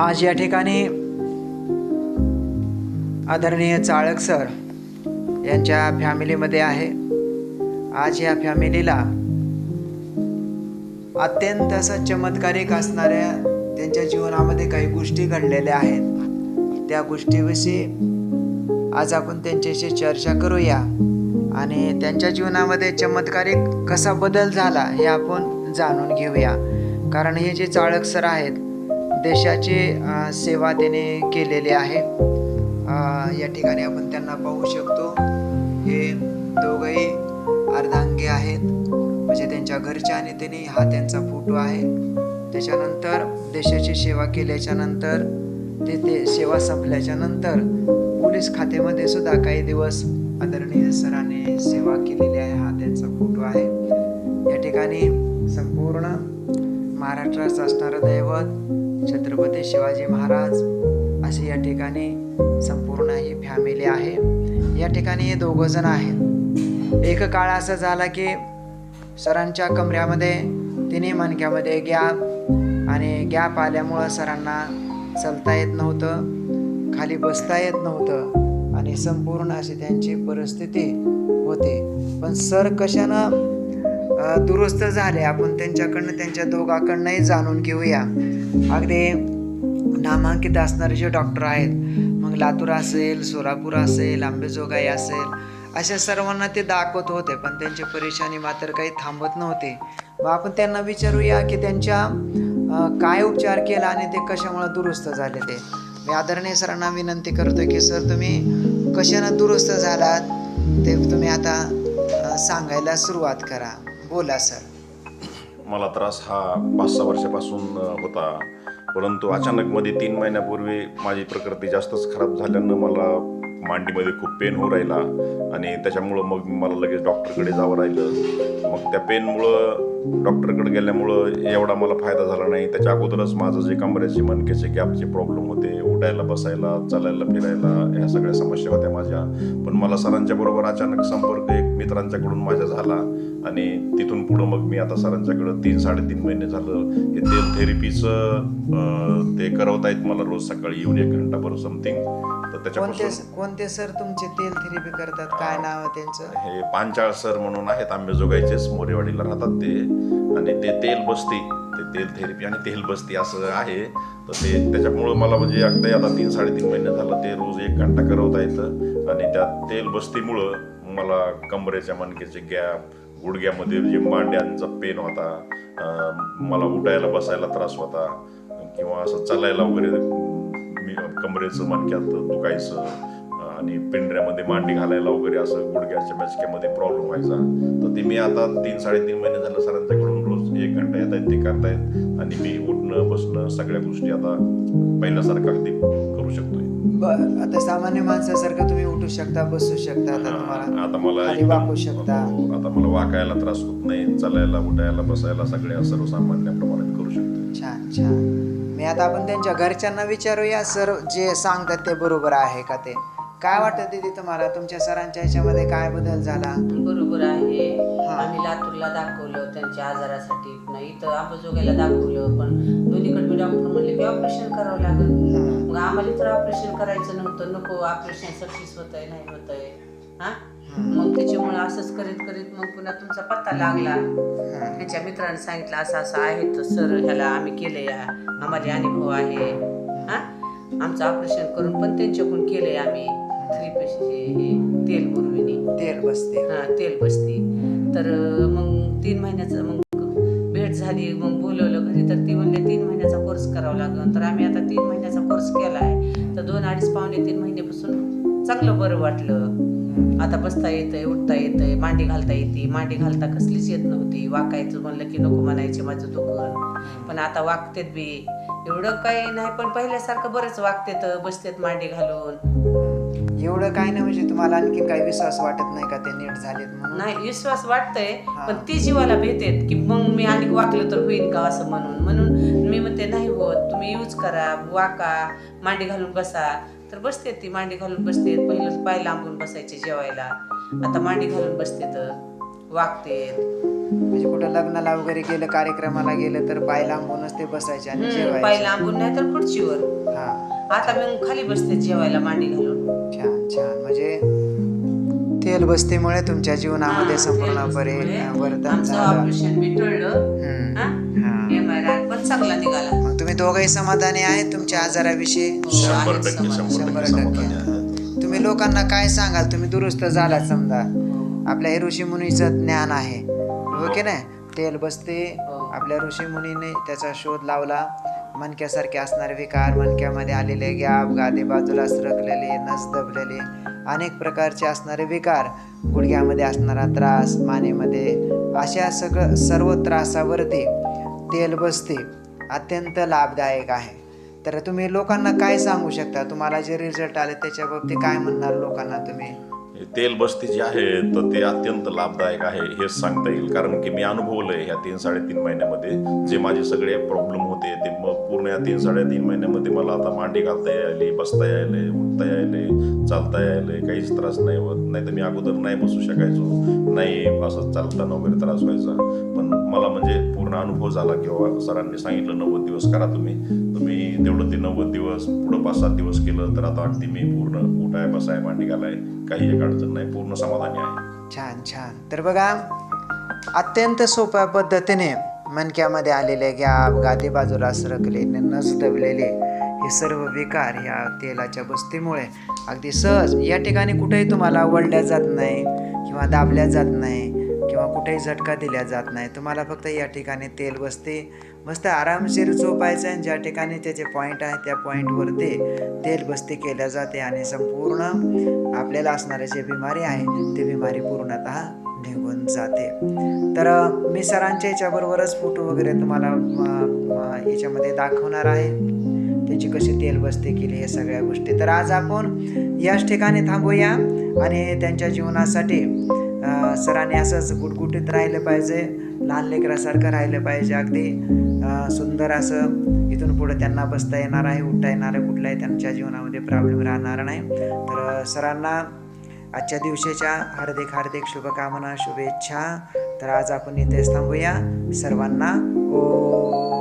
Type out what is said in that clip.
आज या ठिकाणी आदरणीय चाळक सर यांच्या फॅमिलीमध्ये आहे. आज या फॅमिलीला अत्यंत असं चमत्कारिक असणाऱ्या त्यांच्या जीवनामध्ये काही गोष्टी घडलेल्या आहेत. त्या गोष्टीविषयी आज आपण त्यांच्याशी चर्चा करूया आणि त्यांच्या जीवनामध्ये चमत्कारिक कसा बदल झाला हे आपण जाणून घेऊया. कारण हे जे चाळक सर आहेत देशाची सेवा त्याने केलेली आहे. या ठिकाणी आपण त्यांना पाहू शकतो. हे दोघंही अर्धांगी आहेत. म्हणजे त्यांच्या घरच्या आणि त्यांनी हा त्यांचा फोटो आहे. त्याच्यानंतर देशाची सेवा केल्याच्यानंतर ते ते सेवा संपल्याच्या नंतर पोलीस खात्यामध्ये सुद्धा काही दिवस आदरणीय सरांनी सेवा केली महाराष्ट्रात असणारं दैवत छत्रपती शिवाजी महाराज अशी या ठिकाणी संपूर्ण ही फॅमिली आहे. या ठिकाणी हे दोघं जण आहेत. एक काळ असा झाला की सरांच्या कमऱ्यामध्ये तिन्ही मणक्यामध्ये गॅप आणि गॅप आल्यामुळं सरांना चालता येत नव्हतं खाली बसता येत नव्हतं आणि संपूर्ण अशी त्यांची परिस्थिती होती. पण सर कशानं दुरुस्त झाले. आपण त्यांच्याकडनं त्यांच्या दोघांकडनंही जाणून घेऊया. अगदी नामांकित असणारे जे डॉक्टर आहेत मग लातूर असेल सोलापूर असेल आंबेजोगाई असेल अशा सर्वांना ते दाखवत होते पण त्यांची परेशानी मात्र काही थांबत नव्हती. मग आपण त्यांना विचारूया की त्यांच्या काय उपचार केला आणि ते कशामुळे दुरुस्त झाले ते? मी आदरणीय सरांना विनंती करतो की सर तुम्ही कशानं दुरुस्त झालात? ते तुम्ही आता सांगायला सुरुवात करा. बोला सर. मला त्रास हा पाच सहा वर्षापासून होता. परंतु अचानक मध्ये तीन महिन्यापूर्वी माझी प्रकृती जास्तच खराब झाल्यानं मला मांडीमध्ये खूप पेन होऊ राहिला. आणि त्याच्यामुळं मग मला लगेच डॉक्टरकडे जावं राहिलं. मग त्या पेनमुळं डॉक्टरकडे गेल्यामुळं एवढा मला फायदा झाला नाही. त्याच्या अगोदरच माझं जे कमरेचे मणकेचे गॅपचे प्रॉब्लेम होते उठायला बसायला चालायला फिरायला ह्या सगळ्या समस्या होत्या माझ्या. पण मला सरांच्या बरोबर अचानक संपर्क एक मित्रांच्याकडून माझ्या झाला आणि तिथून पुढं मग मी आता सरांच्याकडं तीन साडेतीन महिने झालं. हे तेल थेरपीचं ते करवतायत मला रोज सकाळी येऊन एक घंटाभर समथिंग तर कोणते त्याच्यापासून कोणते सर तुमचे तेल थेरपी करतात? काय नाव आहे त्यांचं? हे पांचाळ सर म्हणून आहेत. आंबेजोगाईचेच मोरेवाडीला राहतात ते. आणि ते तेल बस्ती ते तेल थेरपी आणि तेल बस्ती असं आहे. तर ते त्याच्यामुळं मला म्हणजे अगदी आता तीन साडेतीन महिने झालं ते रोज एक घंटा करवता येतं. आणि त्या तेल बस्तीमुळं मला कमरेच्या मणकेचे गॅप गुडघ्यामध्ये जे मांड्यांचा पेन होता मला उठायला बसायला त्रास होता किंवा असं चालायला वगैरे मी कमरेचं मणक्यात दुखायचं आणि पिंढऱ्यामध्ये मांडी घालायला वगैरे असं गुडघ्याच्या मचक्यामध्ये प्रॉब्लेम व्हायचा. तर ते मी आता तीन साडेतीन महिने झालं सरांच्याकडून रोज एक घंटा येत आहेत ते करतायत. आणि मी उठणं बसणं सगळ्या गोष्टी आता पहिल्यासारखं अगदी करू शकतोय. बर आता सामान्य माणसासारखं तुम्ही उठू शकता बसू शकता आता तुम्हाला आता मला खाली वाकू शकता. हो, आता मला वाकायला त्रास होत नाही चालायला उठायला बसायला सगळ्या सर्वसामान्य प्रमाणात करू शकतो छान छान. मी आता आपण त्यांच्या घरच्यांना विचारूया सर जे सांगतात ते बरोबर आहे का ते? काय वाटतं दीदी तुम्हाला? तुमच्या सरांच्या ह्याच्यामध्ये काय बदल झाला? बरोबर आहे. हा. आम्ही लातूरला दाखवलं त्यांच्या आजारासाठी. नाही इथं आंबेजोगाईला दाखवलं पण दोन्हीकडे मी डॉक्टर म्हणले की ऑपरेशन करावं लागेल. हम्म. मग आम्हाला तर ऑपरेशन करायचं नव्हतं. नको ऑपरेशन सक्सेस होत आहे नाही होत आहे हा. मग त्याच्यामुळे असंच करीत करीत मग पुन्हा तुमचा पत्ता लागला. हम्म. त्यांच्या मित्राने सांगितलं असं असं आहे तर सर ह्याला आम्ही केलंय. आम्हाला अनुभव आहे. हा. आमचं ऑपरेशन करून पण त्यांच्याकडून केलंय आम्ही. थ्री पैसे हे तेल बुरविणी तेल बसते. हा तेल बसती. तर मग तीन महिन्याचं मग भेट झाली मग बोलवलं घरी तर ती म्हणले तीन महिन्याचा कोर्स करावा लागेल. तर आम्ही आता तीन महिन्याचा कोर्स केला आहे. तर दोन अडीच पावणे तीन महिन्यापासून चांगलं बरं वाटलं. आता बसता येतंय उठता येतंय मांडी घालता येते. मांडी घालता कसलीच येत नव्हती. वाकायचं म्हणलं की नको म्हणायचे माझं दुकान. पण आता वागतेत बी. एवढं काही नाही पण पहिल्यासारखं बरंच वागतेत बसतेत मांडी घालून. एवढं काय नाही म्हणजे तुम्हाला आणखी काही विश्वास वाटत नाही का ते नीट झालेत म्हणून? नाही विश्वास वाटतंय हा. पण ती जीवाला भेटेत की मग मी आणि वाकलं तर होईल का असं म्हणून. म्हणून मी म्हणते नाही होत तुम्ही यूज करा वाका मांडी घालून बसा. तर बसते ती मांडी घालून बसते. पहिलं पाय लांबून बसायचे जेवायला. आता मांडी घालून बसते तर वागतेत म्हणजे कुठं लग्नाला वगैरे गेलं कार्यक्रमाला गेलं तर पाय लांबूनच ते बसायचे आणि पाय जेवायचे. लांबून नाही तर खुर्चीवर. हा. आता मी खाली बसते जेवायला मांडी घालून. छान छान. म्हणजे तेल बस्तीमुळे तुमच्या जीवनामध्ये संपूर्णपणे वर्धन आमचं झालं. ऑपरेशन बी टळलं. हा. पण चांगला निघाला. मग तुम्ही दोघंही समाधानी आहेत तुमच्या आजाराविषयी? शंभर आहेत टक्के तुम्ही लोकांना काय सांगाल? तुम्ही दुरुस्त झालात समजा. आपल्या हे ऋषी मुनीचं ज्ञान आहे. हो की नाही? तेल बसते हो. आपल्या ऋषी मुनीने त्याचा शोध लावला. मणक्यासारखे असणारे विकार मणक्यामध्ये आलेले गॅप गादे बाजूला सरकलेले नस दबलेले अनेक प्रकारचे असणारे विकार गुडघ्यामध्ये असणारा त्रास मानेमध्ये अशा सगळं सर्व त्रासावरती तेल बसते अत्यंत लाभदायक आहे. तर तुम्ही लोकांना काय सांगू शकता? तुम्हाला जे रिझल्ट आले त्याच्या बाबतीत काय म्हणणार लोकांना तुम्ही? तेल बस्ती जी आहे तर ते अत्यंत लाभदायक आहे हेच सांगता येईल. कारण की मी अनुभवलं आहे ह्या तीन साडेतीन महिन्यामध्ये. जे माझे सगळे प्रॉब्लेम होते ते मग पूर्ण या तीन साडेतीन महिन्यामध्ये मला आता मांडी घालता यायली बसता यायले उठता यायले चालता यायले. काहीच त्रास नाही होत. नाही तर मी अगोदर नाही बसू शकायचो. नाही असं चालताना वगैरे त्रास व्हायचा. पण मला म्हणजे पूर्ण अनुभव झाला किंवा सरांनी सांगितलं नव्वद दिवस करा तुम्ही. तुम्ही तेवढं ते नव्वद दिवस पुढं पाच सात दिवस केलं. तर आता अगदी मी पूर्ण उठाय बसाय मांडी घालाय काही एक अडचण नाही पूर्ण समाधानी आहे. छान छान. तर बघा अत्यंत सोप्या पद्धतीने मणक्यामध्ये आलेले गॅप गादी बाजूला सरकले नस दबलेले हे सर्व विकार या तेलाच्या बस्तीमुळे अगदी सहज या ठिकाणी कुठेही तुम्हाला वळल्या जात नाही किंवा दाबल्या जात नाही किंवा कुठेही झटका दिल्या जात नाही. तुम्हाला फक्त या ठिकाणी तेल बस्ती मस्त आरामशीर झोपायचं आहे आणि ज्या ठिकाणी त्याचे पॉईंट आहे त्या पॉईंटवरती ते तेलबस्ती केल्या जाते आणि संपूर्ण आपल्याला असणारे जे बिमारी आहे ते बिमारी पूर्णतः निघून जाते. तर मी सरांच्या याच्याबरोबरच फोटो वगैरे तुम्हाला याच्यामध्ये दाखवणार आहे. त्याची कशी तेलबस्ती केली हे सगळ्या गोष्टी. तर आज आपण याच ठिकाणी थांबूया आणि त्यांच्या जीवनासाठी सरांनी असंच गुटगुटीत राहिलं पाहिजे लहान लेकरासारखं राहिलं पाहिजे. अगदी सुंदर असं इथून पुढे त्यांना बसता येणार आहे उठता येणार आहे कुठलाही त्यांच्या जीवनामध्ये प्रॉब्लेम राहणार नाही. तर सरांना आजच्या दिवशीच्या हार्दिक हार्दिक शुभकामना शुभेच्छा. तर आज आपण इथेच थांबूया. सर्वांना ओ